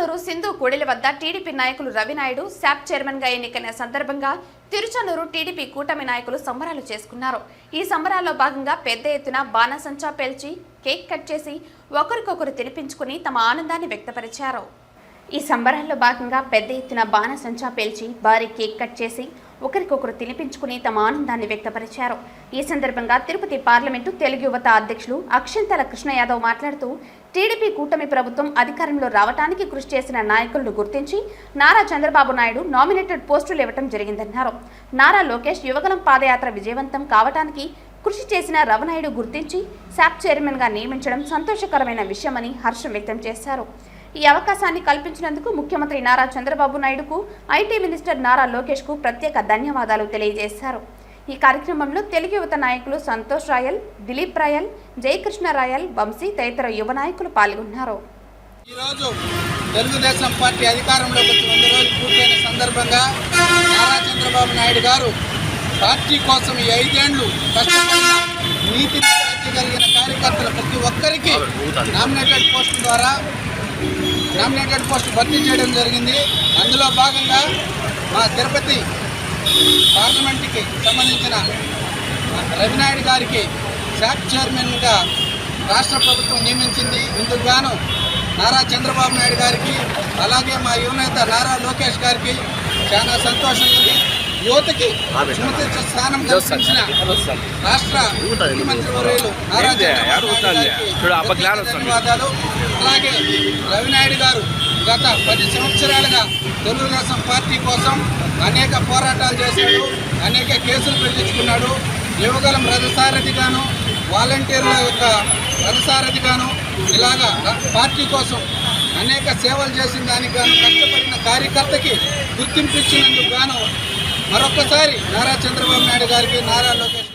తిరుచానూరు సింధు కూడలి వద్ద టీడీపీ నాయకులు రవినాయుడు శాప్ చైర్మన్గా ఎన్నికైన సందర్భంగా తిరుచానూరు టీడీపీ కూటమి నాయకులు సంబరాలు చేసుకున్నారు. ఈ సంబరాల్లో భాగంగా పెద్ద ఎత్తున బాణసంచా పేల్చి కేక్ కట్ చేసి ఒకరికొకరు తినిపించుకుని తమ ఆనందాన్ని వ్యక్తపరిచారు. ఈ సంబరాల్లో భాగంగా పెద్ద ఎత్తున బాణసంచా పేల్చి భారీ కేక్ కట్ చేసి ఒకరికొకరు తినిపించుకుని తమ ఆనందాన్ని వ్యక్తపరిచారు. ఈ సందర్భంగా తిరుపతి పార్లమెంటు తెలుగు యువత అధ్యక్షులు అక్షంతల కృష్ణ యాదవ్ మాట్లాడుతూ టీడీపీ కూటమి ప్రభుత్వం అధికారంలో రావటానికి కృషి చేసిన నాయకులను గుర్తించి నారా చంద్రబాబు నాయుడు నామినేటెడ్ పోస్టులు ఇవ్వటం జరిగిందన్నారు. నారా లోకేష్ యువగలం పాదయాత్ర విజయవంతం కావటానికి కృషి చేసిన రవనాయుడు గుర్తించి శాప్ చైర్మన్గా నియమించడం సంతోషకరమైన విషయమని హర్షం వ్యక్తం చేశారు. ఈ అవకాశాన్ని కల్పించినందుకు ముఖ్యమంత్రి నారా చంద్రబాబు నాయుడుకు ఐటీ మినిస్టర్ నారా లోకేష్కు ప్రత్యేక ధన్యవాదాలు తెలియజేశారు. ఈ కార్యక్రమంలో తెలుగు యువత నాయకులు సంతోష్ రాయల్ దిలీప్ రాయల్ జయకృష్ణ రాయల్ వంశీ తదితర యువ నాయకులు పాల్గొన్నారు. ఈరోజు తెలుగుదేశం పార్టీ అధికారంలోకి వచ్చి వంద రోజులు పూర్తయిన సందర్భంగా నారా చంద్రబాబు నాయుడు గారు పార్టీ కోసం ఈ ఐదేళ్ళు కష్టపడిన నీతి కలిగిన కార్యకర్తలు ప్రతి ఒక్కరికి నామినేటెడ్ పోస్ట్ ద్వారా నామినేటెడ్ పోస్ట్ భర్తీ చేయడం జరిగింది. అందులో భాగంగా మా తిరుపతి పార్లమెంట్కి సంబంధించిన రవినాయుడు గారికి శాఖ చైర్మన్గా రాష్ట్ర ప్రభుత్వం నియమించింది. ఇందుకు గాను నారా చంద్రబాబు నాయుడు గారికి అలాగే మా యువనేత నారా లోకేష్ గారికి చాలా సంతోషం ఉంది. యువతకి సుముచిత స్థానం కల్పించిన రాష్ట్ర ముఖ్యమంత్రి వర్యులు నారా. ధన్యవాదాలు. అలాగే రవినాయుడు గారు గత పది సంవత్సరాలుగా తెలుగుదేశం పార్టీ కోసం అనేక పోరాటాలు చేశాడు అనేక కేసులు పెట్టించుకున్నాడు. యువగలం రథసారథిగాను వాలంటీర్ల యొక్క రథసారథిగాను ఇలాగా పార్టీ కోసం అనేక సేవలు చేసిన దానికి గాను కష్టపడిన కార్యకర్తకి గుర్తింపు ఇచ్చినందుకు గాను మరొకసారి నారా చంద్రబాబు నాయుడు గారికి నారా లోకేష్